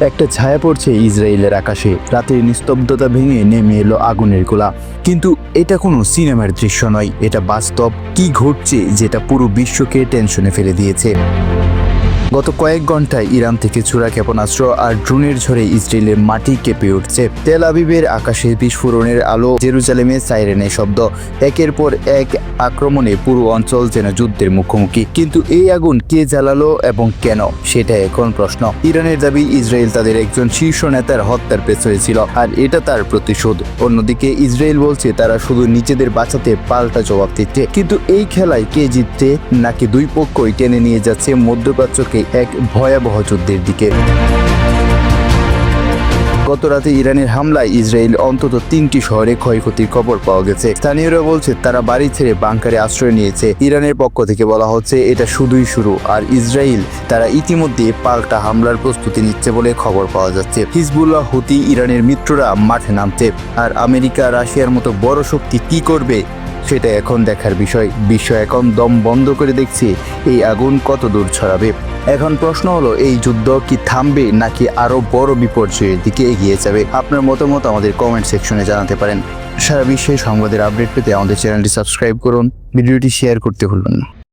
একটা ছায়া পড়ছে ইসরায়েলের আকাশে। রাতের নিস্তব্ধতা ভেঙে নেমে এলো আগুনের গোলা। কিন্তু এটা কোনো সিনেমার দৃশ্য নয়। এটা বাস্তব। কি ঘটছে যেটা পুরো বিশ্বকে টেনশনে ফেলে দিয়েছে? গত কয়েক ঘন্টায় ইরান থেকে চূড়া ক্ষেপণাস্ত্র আর ড্রোনের ঝড়ে ইসরায়েলের মাটি কেঁপে উঠছে। তেল আবিবের আকাশে বিস্ফোরণের আলো, জেরুজালেমে সাইরেনের শব্দ। একের পর এক আক্রমণে পুরো অঞ্চল যেন যুদ্ধের মুখোমুখি। কিন্তু এই আগুন কে জ্বালালো এবং কেন সেটা এখন প্রশ্ন। ইরানের দাবি, ইসরায়েল তাদের একজন শীর্ষ নেতার হত্যার পেছনে ছিল, আর এটা তার প্রতিশোধ। অন্যদিকে ইসরায়েল বলছে, তারা শুধু নিজেদের বাঁচাতে পাল্টা জবাব দিচ্ছে। কিন্তু এই খেলায় কে জিতছে, নাকি দুই পক্ষই টেনে নিয়ে যাচ্ছে মধ্যপ্রাচ্যকে এক ভয়াবহ যুদ্ধের দিকে। গত রাতে ইরানের হামলায় ইসরায়েল অন্তত তিনটি শহরে ক্ষয়ক্ষতির খবর পাওয়া গেছে। স্থানীয়রা বলছে, তারা বাড়ি ছেড়ে বাংকারে আশ্রয় নিয়েছে। ইরানের পক্ষ থেকে বলা হচ্ছে, এটা শুধুই শুরু, আর ইসরায়েল, তারা ইতিমধ্যে পাল্টা হামলার প্রস্তুতি নিচ্ছে বলে খবর পাওয়া যাচ্ছে। হিজবুল্লাহ, হুতি, ইরানের মিত্ররা মাঠে নামছে। আর আমেরিকা, রাশিয়ার মতো বড় শক্তি কি করবে সেটা এখন দেখার বিষয়। বিশ্ব এখন দম বন্ধ করে দেখছে এই আগুন কত দূর ছড়াবে। এখন প্রশ্ন হলো, এই যুদ্ধ কি থামবে নাকি আরও বড় বিপর্যয়ের দিকে এগিয়ে যাবে? আপনার মতামত আমাদের কমেন্ট সেকশনে জানাতে পারেন। সারা বিশ্বের সংবাদের আপডেট পেতে আমাদের চ্যানেলটি সাবস্ক্রাইব করুন। ভিডিওটি শেয়ার করতে ভুলবেন না।